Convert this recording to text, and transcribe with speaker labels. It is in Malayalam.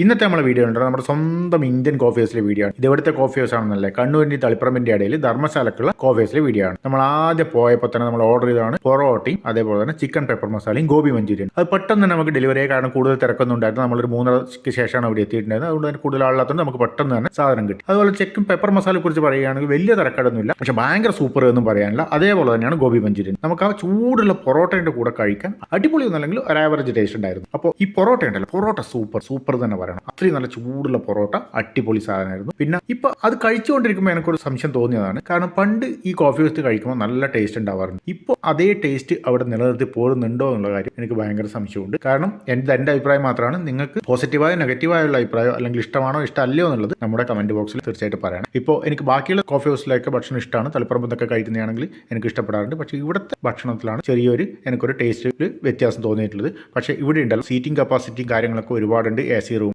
Speaker 1: ഇന്നത്തെ നമ്മുടെ വീഡിയോ ഉണ്ട് നമ്മുടെ സ്വന്തം ഇന്ത്യൻ കോഫി ഹൗസിലെ വീഡിയോ ആണ്. ഇത് എവിടുത്തെ കോഫി ഹൗസ് ആണെന്നല്ലേ കണ്ണൂരിന്റെ തളിപ്പറമ്പിന്റെ ഇടയിൽ ധർമ്മശാലക്കുള്ള കോഫി ഹൗസിലെ വീഡിയോ ആണ്. നമ്മൾ ആദ്യം പോയപ്പോൾ തന്നെ നമ്മൾ ഓർഡർ ചെയ്തതാണ് പൊറോട്ടയും അതേപോലെ തന്നെ ചിക്കൻ പെപ്പർ മസാലയും ഗോബി മഞ്ചൂരിയൻ. അത് പെട്ടെന്ന് തന്നെ നമുക്ക് ഡെലിവറി കാരണം കൂടുതൽ തിരക്കൊന്നും ഉണ്ടായിരുന്നു നമ്മളൊരു മൂന്നരക്ക് ശേഷമാണ് അവിടെ എത്തിയിട്ടുണ്ടായിരുന്നത്. അതുകൊണ്ട് തന്നെ കൂടുതൽ ആളില്ലാത്തതുകൊണ്ട് നമുക്ക് പെട്ടെന്ന് തന്നെ സാധനം കിട്ടി. അതുപോലെ ചിക്കൻ പെപ്പർ മസാലയെ കുറിച്ച് പറയുകയാണെങ്കിൽ വലിയ തിരക്കടൊന്നുമില്ല. പക്ഷെ ഭയങ്കര സൂപ്പർ എന്നും പറയാനില്ല. അതേപോലെ തന്നെയാണ് ഗോബി മഞ്ചൂരിയൻ. നമുക്ക് ആ ചൂടുള്ള പൊറോട്ടയുടെ കൂടെ കഴിക്കാൻ അടിപൊളി ഒന്നല്ലെങ്കിൽ ഒരു ആവറേജ് ടേസ്റ്റ് ഉണ്ടായിരുന്നു. അപ്പോൾ ഈ പൊറോട്ട ഉണ്ടല്ലോ പൊറോട്ട സൂപ്പർ സൂപ്പർ തന്നെ പറയണം. അത്രയും നല്ല ചൂടുള്ള പൊറോട്ട അടിപൊളി സാധനമായിരുന്നു. പിന്നെ ഇപ്പൊ അത് കഴിച്ചുകൊണ്ടിരിക്കുമ്പോൾ എനിക്കൊരു സംശയം തോന്നിയതാണ്. കാരണം പണ്ട് ഈ കോഫി ഹൗസ് കഴിക്കുമ്പോൾ നല്ല ടേസ്റ്റ് ഉണ്ടാവാറുണ്ട്. ഇപ്പോൾ അതേ ടേസ്റ്റ് അവിടെ നിലനിർത്തി പോരുന്നുണ്ടോ എന്നുള്ള കാര്യം എനിക്ക് ഭയങ്കര സംശയമുണ്ട്. കാരണം എന്റെ എന്റെ അഭിപ്രായം മാത്രമാണ് നിങ്ങൾക്ക് പോസിറ്റീവായോ നെഗറ്റീവായോ ഉള്ള അഭിപ്രായം അല്ലെങ്കിൽ ഇഷ്ടമാണോ ഇഷ്ടമല്ലയോ എന്നുള്ളത് നമ്മുടെ കമന്റ് ബോക്സിൽ തീർച്ചയായിട്ടും പറയണം. ഇപ്പോൾ എനിക്ക് ബാക്കിയുള്ള കോഫി ഹൗസിലൊക്കെ ഭക്ഷണം ഇഷ്ടമാണ്. തളിപ്പറമ്പ് നിന്നൊക്കെ കഴിക്കുന്നതാണെങ്കിൽ എനിക്ക് ഇഷ്ടപ്പെടാറുണ്ട്. പക്ഷേ ഇവിടുത്തെ ഭക്ഷണത്തിലാണ് ചെറിയൊരു എനിക്കൊരു ടേസ്റ്റ് വ്യത്യാസം തോന്നിയിട്ടുള്ളത്. പക്ഷേ ഇവിടെ ഉണ്ടല്ലോ സീറ്റിംഗ് കപ്പാസിറ്റിയും കാര്യങ്ങളൊക്കെ ഒരുപാടുണ്ട് എ സി റൂം